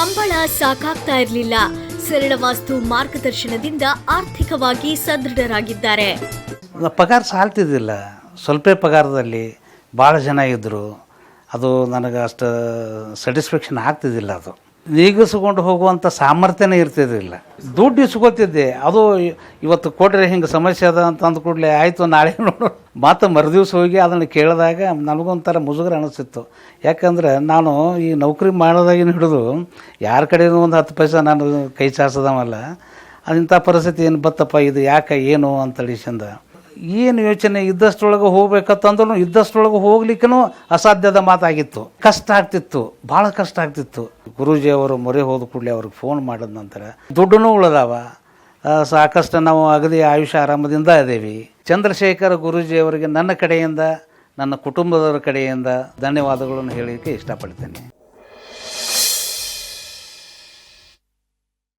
ಸಂಬಳ ಸಾಕಾಗ್ತಾ ಇರಲಿಲ್ಲ. ಸರಳವಾಸ್ತು ಮಾರ್ಗದರ್ಶನದಿಂದ ಆರ್ಥಿಕವಾಗಿ ಸದೃಢರಾಗಿದ್ದಾರೆ. ಪಗಾರ ಸಾಲ್ತಿದ್ದಿಲ್ಲ. ಸ್ವಲ್ಪ ಪಗಾರದಲ್ಲಿ ಭಾಳ ಜನ ಇದ್ದರು ಅದು ನನಗೆ ಅಷ್ಟು ಸ್ಯಾಟಿಸ್ಫ್ಯಾಕ್ಷನ್ ಆಗ್ತಿದ್ದಿಲ್ಲ ಅದು. ನೀಗಿಸ್ಕೊಂಡು ಹೋಗುವಂಥ ಸಾಮರ್ಥ್ಯನೇ ಇರ್ತಿದ್ದಿಲ್ಲ ದುಡ್ಡು ಇಸ್ಕೊತಿದ್ದೆ. ಅದು ಇವತ್ತು ಕೊಟ್ಟರೆ ಹಿಂಗೆ ಸಮಸ್ಯೆ ಅದ ಅಂತ ಅಂದ ಕೂಡಲೇ ಆಯಿತು, ನಾಳೆ ನೋಡು. ಮತ್ತೆ ಮರುದಿವ್ಸ ಹೋಗಿ ಅದನ್ನು ಕೇಳಿದಾಗ ನನಗೊಂಥರ ಮುಜುಗರ ಅನಿಸ್ತಿತ್ತು. ಯಾಕಂದ್ರೆ ನಾನು ಈ ನೌಕರಿ ಮಾಡೋದಾಗಿನ ಹಿಡಿದು ಯಾರ ಕಡೆಯೂ ಒಂದು ಹತ್ತು ಪೈಸೆ ನಾನು ಕೈ ಚಾಚದವಲ್ಲ. ಅದಿಂಥ ಪರಿಸ್ಥಿತಿ ಏನು ಬತ್ತಪ್ಪ, ಇದು ಯಾಕೆ, ಏನು ಅಂತೇಳಿ ಚಂದ. ಏನು ಯೋಚನೆ ಇದ್ದಷ್ಟರೊಳಗೆ ಹೋಗ್ಬೇಕಂತಂದ್ರೂ ಇದ್ದಷ್ಟರೊಳಗೆ ಹೋಗ್ಲಿಕ್ಕೂ ಅಸಾಧ್ಯದ ಮಾತಾಗಿತ್ತು. ಕಷ್ಟ ಆಗ್ತಿತ್ತು. ಭಾಳ ಕಷ್ಟ ಆಗ್ತಿತ್ತು. ಗುರುಜಿ ಅವರು ಮೊರೆ ಹೋದ ಕೂಡಲೇ ಅವ್ರಿಗೆ ಫೋನ್ ಮಾಡಿದ ನಂತರ ದುಡ್ಡೂ ಉಳಿದಾವ. ಸಾಕಷ್ಟು ನಾವು ಅಗದಿ ಆಯುಷ್ಯ ಆರಾಮದಿಂದ ಇದ್ದೇವೆ. ಚಂದ್ರಶೇಖರ ಗುರುಜಿ ಅವರಿಗೆ ನನ್ನ ಕಡೆಯಿಂದ, ನನ್ನ ಕುಟುಂಬದವರ ಕಡೆಯಿಂದ ಧನ್ಯವಾದಗಳನ್ನು ಹೇಳಲಿಕ್ಕೆ ಇಷ್ಟಪಡ್ತೇನೆ.